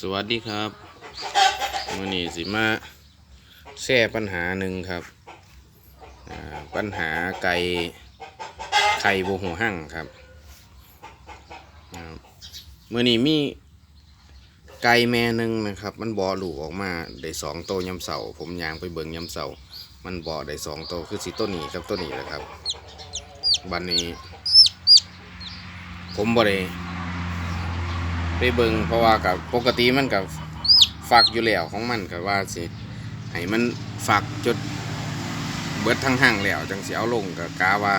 สวัสดีครับมื่อนี้สิมาแชร์ปัญหาหนึ่งครับ ปัญหาไก่ไข่โบหัวหั่งครับอ่ามื่อนี้มีไก่แม่หนึ่งนะครับ มันบอหลูกออกมาได้สองโตวยำเสาผมยางไปเบิ่งยำเสามันบอได้สองโตวคือสิต้นนี้กับต้นนี้แหละครับ บันนี้ ผมบ่ได้ ไปเบิงเพราะว่ากับปกติมันกับฝักอยู่แล้วของมันกับว่าสิให้มันฝักจุดเบิดทั้งห้างแล้วจังสิเอาลงกับกาว่า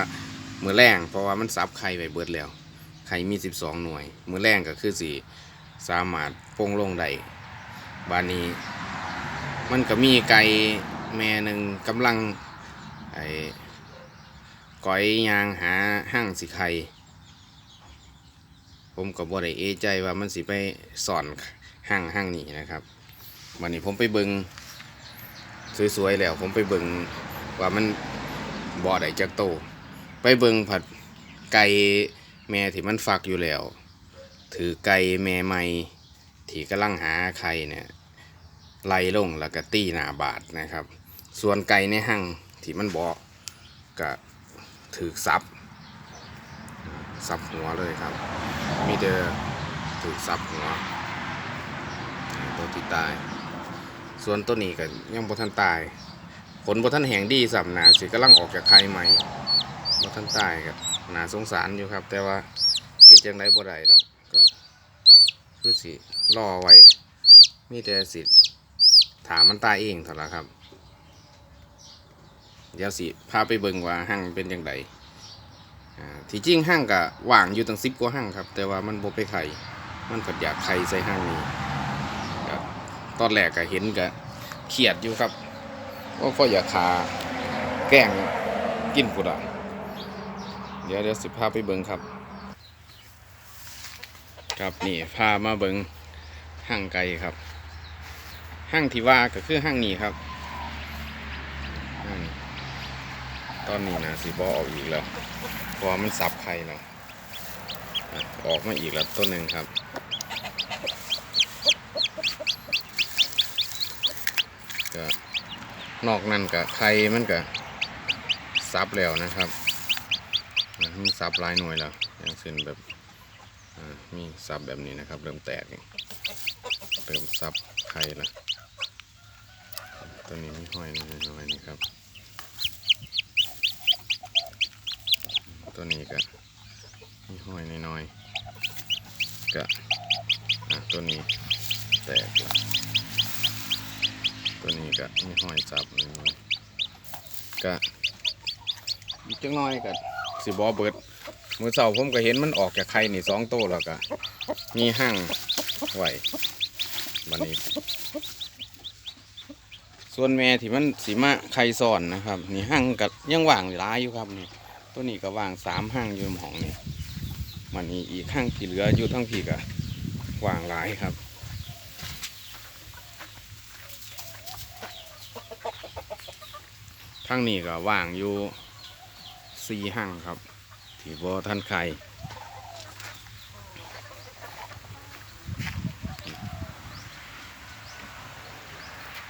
มือแรงเพราะว่ามันซับไข่ไว้เบิดแล้วไข่มี 12 หน่วย มือแรงก็คือสิสามารถปงลงได้บานนี้ มันก็มีไก่แม่หนึ่งกำลังไอ้ก้อยยางหาห้างสิไข่ ผมก็บ่ได้เอใจว่ามันสิไปสอนห้างห้างนี้นะครับวันนี้ผมไปเบิงสวยๆแล้ว ผมไปเบิงว่ามันบ่อได้จักโต ไปเบิงผัดไก่แม่ที่มันฟักอยู่แล้ว ถือไก่แม่ใหม่ที่กำลังหาไข่เนี่ยไล่ลงแล้วก็ตีหนาบาดนะครับ ส่วนไก่ในห้างที่มันบ่ก็ถือซับซับหัวเลยครับ มีแต่ถูกซับหัวตัวที่ตาย ส่วนตัวนี้ก็ยังบ่ทันตายผลบ่ทันแห้งดีสัมนาสิกำลังออกจากไข่ใหม่บ่ทันตายครับหนาสงสารอยู่ครับ แต่ว่าเฮ็ดจังไดบ่ได้ดอกก็คือสิรอไว้มีแต่สิถามมันตายเองเท่านั้นครับเดี๋ยวสิพาไปเบิ่งว่าหั่งเป็นจังไง ที่จริงห้างก็ว่างอยู่ตั้งสิบกว่าห้างครับ แต่ว่ามันบ่ไปไข่มันก็อยากไข่ใส่ห้างนี้ครับตอนแรกก็เห็นก็เครียดอยู่ครับว่าก็อยากขาแกล้งกินกูละเดี๋ยวเดี๋ยวสิพาไปเบิงครับ ครับนี่พามาเบิงห้างไก่ครับห้างที่ว่าก็คือห้างนี้ครับห้างนี้ ตอนนี้นะสิบอออกอีกแล้วเพราะมันซับไข่แล้วอะออกมาอีกแล้วตัวหนึ่งครับก็นอกนั้นก็ไข่มันก็ซับแล้วนะครับอะมีซับหลายหน่วยแล้วอย่างเช่นแบบมีซับแบบนี้นะครับ เริ่มแตกเริ่มซับไข่ล้วตัวนี้มีห้อยน้อยนี่ครับ ตัวนี้ก็มีห้อยน้อยๆก็อะตัวนี้แตกล้วตัวนี้ก็มีห้อยจับน้อยๆก็อีกจังน้อยก็สิบอเบิดมือเสาผมก็เห็นมันออกจากไข่นี่สองโตวแล้วก็มีห้างไหวบันนี้ ส่วนแม่ที่มันสีมาไข่ซ่อนนะครับ นี่ห้างกับยังว่างหลายอยู่ครับนี่ ตัวนี้ก็วางสามห้างอยู่ห้องนี่มันนี่อีกห้างที่เหลืออยู่ทั้งพี่ก็วางหลายครับทั้งนี้ก็ว่างอยู่สี่ห้างครับที่บ่ท่านใคร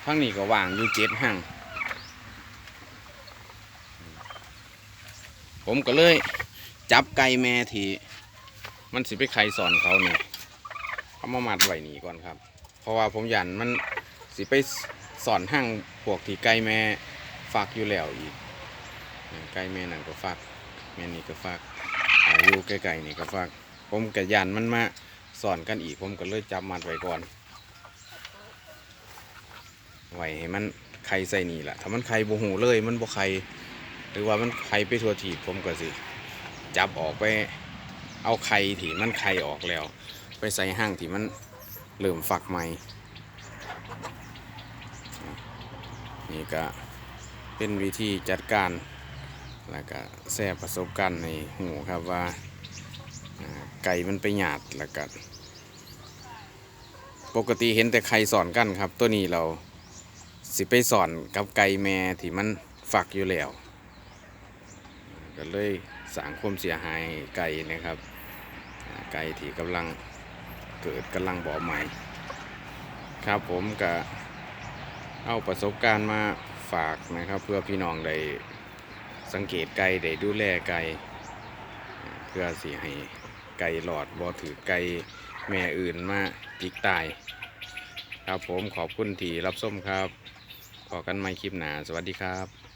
ทั้งนี้ก็ว่างอยู่เจ็ดห้าง ผมก็เลยจับไก่แม่ทีมันสิไปไข่สอนเขานี่เอามามัดไว้นี่ก่อนครับ เพราะว่าผมยันมันสิไปสอนห้างพวกที่ไก่แม่ฝากอยู่แล้วอีกไก่แม่นั่นก็ฝากแม่นี่ก็ฝากอาอยุใกล้ๆนี่ก็ฝากผมกับยันมันมาสอนกันอีกผมก็เลยจับมัดไว้ก่อนไว้ให้มันไข่ใส่นี่แหละถ้ามันไข่บ่หูเลยมันบ่ไข่ หรือว่ามันไข่ไปทั่วทีบผมก็สิ จับออกไป เอาไข่ที่มันไข่ออกแล้ว ไปใส่ห้างที่มันเริ่มฝักใหม่ นี่ก็เป็นวิธีจัดการแล้วก็แชร์ประสบการณ์ในหูครับว่าอ่าไก่มันไปหยาดแล้วก็ปกติเห็นแต่ไข่สอนกันครับ ตัวนี้เราสิไปสอนกับไก่แม่ที่มันฝักอยู่แล้ว ก็เลยสร้างความเสียหายไก่นะครับไก่ที่กำลังเกิดกำลังบ่อใหม่ ครับผมก็เอาประสบการณ์มาฝากนะครับ เพื่อพี่น้องได้สังเกตไก่ได้ดูแลไก่เพื่อสิให้ไก่หลอดบ่ถือไก่แม่อื่นมาจิกตาย ครับผมขอบคุณที่รับส้มครับพอกันใหม่คลิปหนาสวัสดีครับ